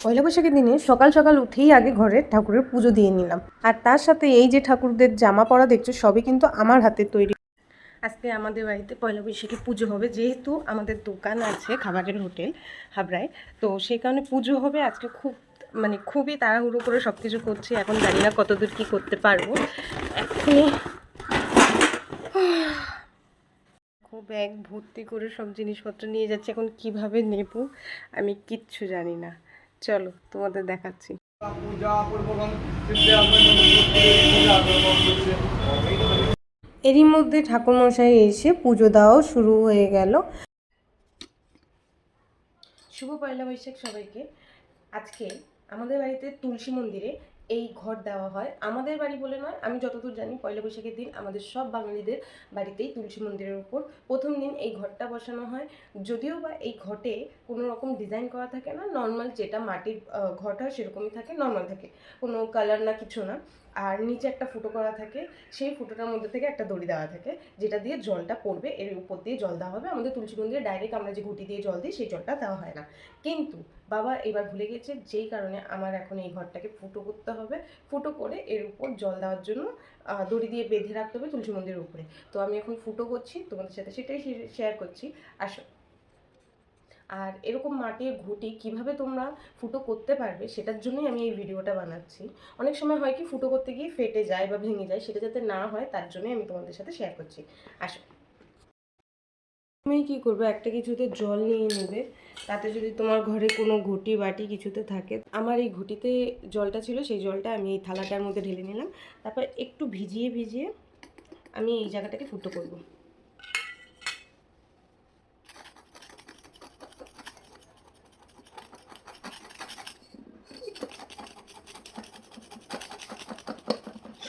পয়লা বৈশাখের দিনে সকাল সকাল উঠেই আগে ঘরের ঠাকুরের পুজো দিয়ে নিলাম। আর তার সাথে এই যে ঠাকুরদের জামা পরা দেখছ, সবই কিন্তু আমার হাতের তৈরি। আজকে আমাদের বাড়িতে পয়লা বৈশাখে পুজো হবে, যেহেতু আমাদের দোকান আছে খাবারের হোটেল হাবড়ায়। তো সেই কারণে পুজো হবে। আজকে খুব মানে খুবই তাড়াহুড়ো করে সব কিছু করছি। এখন জানি না কতদূর কী করতে পারব। এখনই খুব ব্যাগ ভর্তি করে সব জিনিসপত্র নিয়ে যাচ্ছে। এখন কীভাবে নেব আমি কিচ্ছু জানি না। চলো, তোমাদের দেখাচ্ছি। এরই মধ্যে ঠাকুরমশাই এসে পুজো দেওয়াও শুরু হয়ে গেল। শুভ পয়লা বৈশাখ সবাইকে। আজকে আমাদের বাড়িতে তুলসী মন্দিরে এই ঘর দেওয়া হয়। আমাদের বাড়ি বলে নয়, আমি যতদূর জানি পয়লা বৈশাখের দিন আমাদের সব বাঙালিদের বাড়িতেই তুলসী মন্দিরের উপর প্রথম দিন এই ঘরটা বসানো হয়। যদিও বা এই ঘটে কোনো রকম ডিজাইন করা থাকে না নর্মাল যেটা মাটির ঘরটা হয় সেরকমই থাকে নর্মাল থাকে। কোনো কালার না, কিছু না। আর নিচে একটা ফুটো করা থাকে, সেই ফুটোটার মধ্যে থেকে একটা দড়ি দেওয়া থাকে, যেটা দিয়ে জলটা পড়বে, এর উপর দিয়ে জল দেওয়া হবে। আমাদের তুলসী মন্দিরে ডাইরেক্ট আমরা যে ঘুটি দিয়ে জল দিই, সেই জলটা দেওয়া হয় না। কিন্তু বাবা এবার ভুলে গেছে, যেই কারণে আমার এখন এই ঘরটাকে ফুটো করতে হবে। ফুটো করে এর উপর জল দেওয়ার জন্য দড়ি দিয়ে বেঁধে রাখতে হবে তুলসী মন্দিরের উপরে। তো আমি এখন ফুটো করছি, তোমাদের সাথে সেটাই শেয়ার করছি। আসো। আর এরকম মাটির ঘুটি কীভাবে তোমরা ফুটো করতে পারবে সেটার জন্যই আমি এই ভিডিওটা বানাচ্ছি। অনেক সময় হয় কি ফুটো করতে গিয়ে ফেটে যায় বা ভেঙে যায়, সেটা যাতে না হয় তার জন্যই আমি তোমাদের সাথে শেয়ার করছি। আসো। তুমি কি করবে? একটা কিছুতে জল নিয়ে নেবে, তাতে যদি তোমার ঘরে কোনো ঘটি বাটি কিছুতে থাকে, আমার এই ঘটিতে জলটা ছিল, সেই জলটা আমি এই থালাটার মধ্যে ঢেলে নিলাম, তারপর একটু ভিজিয়ে ভিজিয়ে আমি এই জায়গাটাকে ফুটো করব।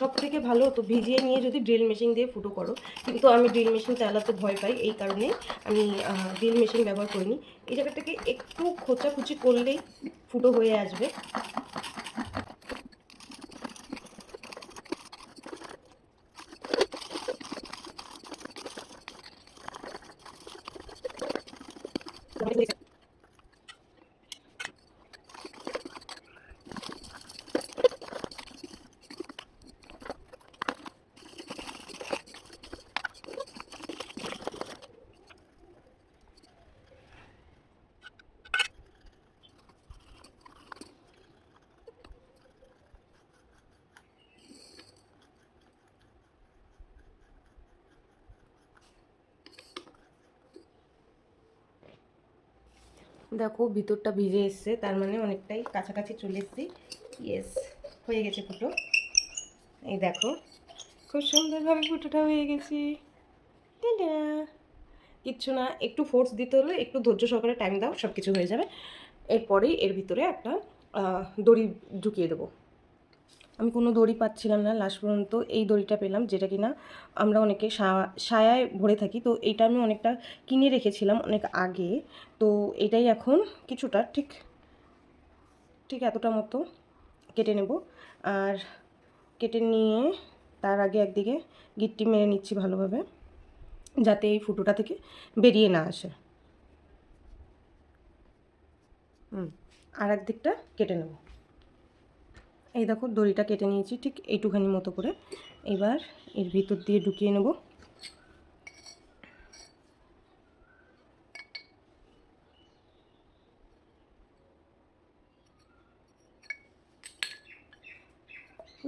সব থেকে ভালো তো ভিজিয়ে নিয়ে যদি ড্রিল মেশিন দিয়ে ফুটো করো। কিন্তু আমি ড্রিল মেশিন চালাতে ভয় পাই, এই কারণে আমি ড্রিল মেশিন ব্যবহার করিনি। এই জায়গাটাকে একটু খোঁচাখুচি করলেই ফুটো হয়ে আসবে। দেখো ভিতরটা ভিজে এসছে, তার মানে অনেকটাই কাছাকাছি চলে এসছি। ইয়েস হয়ে গেছে ফুটো। এই দেখো, খুব সুন্দরভাবে ফুটোটা হয়ে গেছে। কিচ্ছু না, একটু ফোর্স দিতে হলে, একটু ধৈর্য সহকারে টাইম দাও সব কিছু হয়ে যাবে। এরপরেই এর ভিতরে একটা দড়ি ঢুকিয়ে দেবো। আমি কোনো দড়ি পাচ্ছিলাম না লাস্ট পর্যন্ত এই দড়িটা পেলাম, যেটা কিনা আমরা অনেকে সায়ায় ভরে থাকি। তো এইটা আমি অনেকটা কিনে রেখেছিলাম অনেক আগে। তো এটাই এখন কিছুটা ঠিক ঠিক এতটা মতো কেটে নেব। আর কেটে নিয়ে তার আগে একদিকে গিট্টি মেরে নিচ্ছি ভালোভাবে, যাতে এই ফুটোটা থেকে বেরিয়ে না আসে। হুম আর একদিকটা কেটে নেব। এই দেখো দড়িটা কেটে নিয়েছি, ঠিক এইটুখানি মতো করে। এবার এর ভিতর দিয়ে ঢুকিয়ে নেব।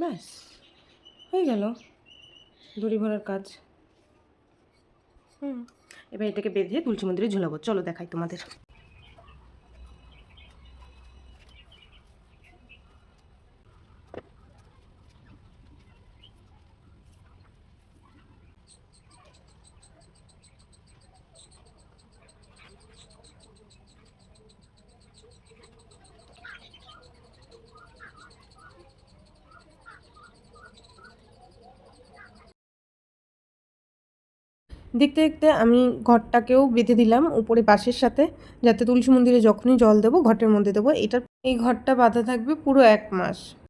ব্যাস, হয়ে গেল দড়ি ভরার কাজ। হুম, এবার এটাকে বেঁধে তুলসী মন্দিরে ঝুলাবো। চলো দেখাই তোমাদের। দেখতে দেখতে আমি ঘরটাকেও বেঁধে দিলাম উপরে বাঁশের সাথে, যাতে তুলসী মন্দিরে যখনই জল দেবো, ঘটের মধ্যে দেবো। এটা এই ঘরটা বাঁধা থাকবে পুরো এক মাস।